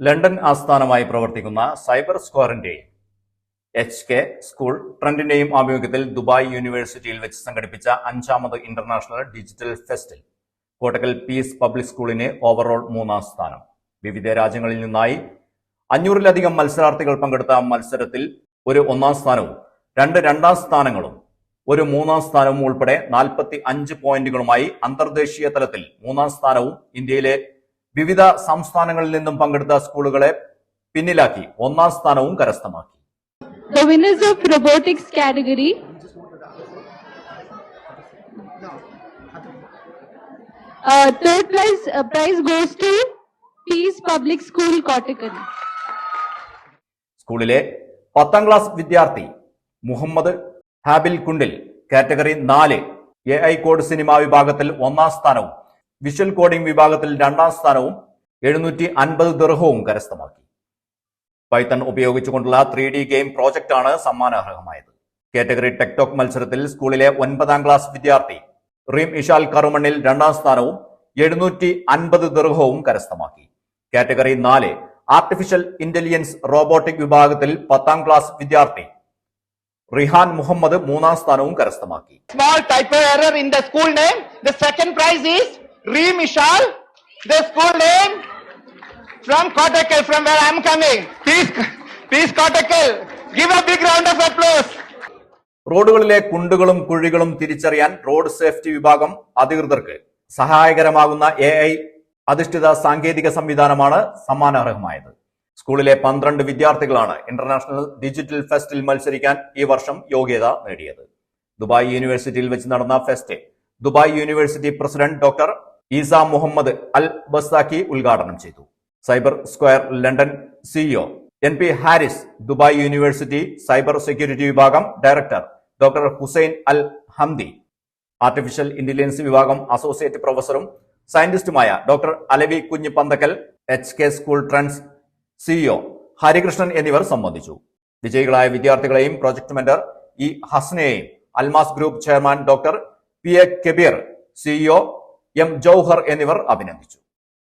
London ആസ്ഥാനമായി പ്രവർത്തിക്കുന്ന cyber സ്ക്വയറിന്റെയും എച്ച് കെ സ്കൂൾ ട്രെൻഡിന്റെയും ആഭിമുഖ്യത്തിൽ ദുബായ് യൂണിവേഴ്സിറ്റിയിൽ വെച്ച് സംഘടിപ്പിച്ച അഞ്ചാമത് ഇന്റർനാഷണൽ ഡിജിറ്റൽ ഫെസ്റ്റിൽ കോട്ടക്കൽ പീസ് പബ്ലിക് സ്കൂളിന് ഓവറോൾ മൂന്നാം സ്ഥാനം. വിവിധ രാജ്യങ്ങളിൽ നിന്നായി അഞ്ഞൂറിലധികം മത്സരാർത്ഥികൾ പങ്കെടുത്ത മത്സരത്തിൽ ഒരു ഒന്നാം സ്ഥാനവും രണ്ട് രണ്ടാം സ്ഥാനങ്ങളും ഒരു മൂന്നാം സ്ഥാനവും ഉൾപ്പെടെ നാൽപ്പത്തി അഞ്ച് പോയിന്റുകളുമായി അന്തർദേശീയ തലത്തിൽ മൂന്നാം സ്ഥാനവും ഇന്ത്യയിലെ വിവിധ സംസ്ഥാനങ്ങളിൽ നിന്നും പങ്കെടുത്ത സ്കൂളുകളെ പിന്നിലാക്കി ഒന്നാം സ്ഥാനവും കരസ്ഥമാക്കി The winners of robotics category uh, third prize uh, prize goes to Peace Public School Kottakkal. സ്കൂളിലെ പത്താം ക്ലാസ് വിദ്യാർത്ഥി മുഹമ്മദ് ഹാബിൽ കുണ്ടിൽ കാറ്റഗറി നാല് എ ഐ കോഡ് സിനിമ വിഭാഗത്തിൽ ഒന്നാം സ്ഥാനവും വിഷ്വൽ കോഡിംഗ് വിഭാഗത്തിൽ രണ്ടാം സ്ഥാനവും എഴുന്നൂറ്റി അൻപത് ദർഹവും കരസ്ഥമാക്കി. പൈത്തൺ ഉപയോഗിച്ചുകൊണ്ടുള്ള ത്രീ ഡി ഗെയിം പ്രോജക്റ്റാണ് സമ്മാനാർഹമായത്. കാറ്റഗറി ടെക്ടോക് മത്സരത്തിൽ സ്കൂളിലെ ഒൻപതാം ക്ലാസ് വിദ്യാർത്ഥി റീം ഇഷാൽ കറുമണ്ണിൽ രണ്ടാം സ്ഥാനവും എഴുന്നൂറ്റി അൻപത് ദർഹവും കരസ്ഥമാക്കി. കാറ്റഗറി നാല് ആർട്ടിഫിഷ്യൽ ഇന്റലിജൻസ് റോബോട്ടിക് വിഭാഗത്തിൽ പത്താം ക്ലാസ് വിദ്യാർത്ഥി റിഹാൻ മുഹമ്മദ് മൂന്നാം സ്ഥാനവും കരസ്ഥമാക്കി. Small type error in the school name the second prize is Reem Ishal, the school name from Kottakkal, from where I am coming. Please, please Kottakkal, give a big round of applause. റോഡുകളിലെ കുണ്ടുകളും കുഴികളും തിരിച്ചറിയാൻ road safety വിഭാഗം അധികൃതർക്ക് സഹായകരമാകുന്ന A I അധിഷ്ഠിത സാങ്കേതിക സംവിധാനമാണ് സമ്മാനാർഹമായത് സ്കൂളിലെ പന്ത്രണ്ട് വിദ്യാർത്ഥികളാണ് ഇന്റർനാഷണൽ ഡിജിറ്റൽ ഫെസ്റ്റിൽ മത്സരിക്കാൻ ഈ വർഷം യോഗ്യത നേടിയത് ദുബായ് യൂണിവേഴ്സിറ്റിയിൽ വെച്ച് നടന്ന fest Dubai university president doctor Isa Muhammad Al Basaki ഉദ്ഘാടനം ചെയ്തു. Cyber square London CEO N P Haris Dubai university cyber security വിഭാഗം director doctor Hussain Al Hamdi artificial intelligence വിഭാഗം അസോസിയേറ്റ് പ്രൊഫസറും സയന്റിസ്റ്റുമായ doctor Alavi Kunju Panthakkal H K school trends CEO Harikrishnan എന്നിവർ സംബന്ധിച്ചു. വിജയികളായ വിദ്യാർത്ഥികളെയും project mentor E ഹസ്നയെയും Almas group chairman doctor P A Kabeer CEO M Jouhar എന്നിവർ അഭിനന്ദിച്ചു.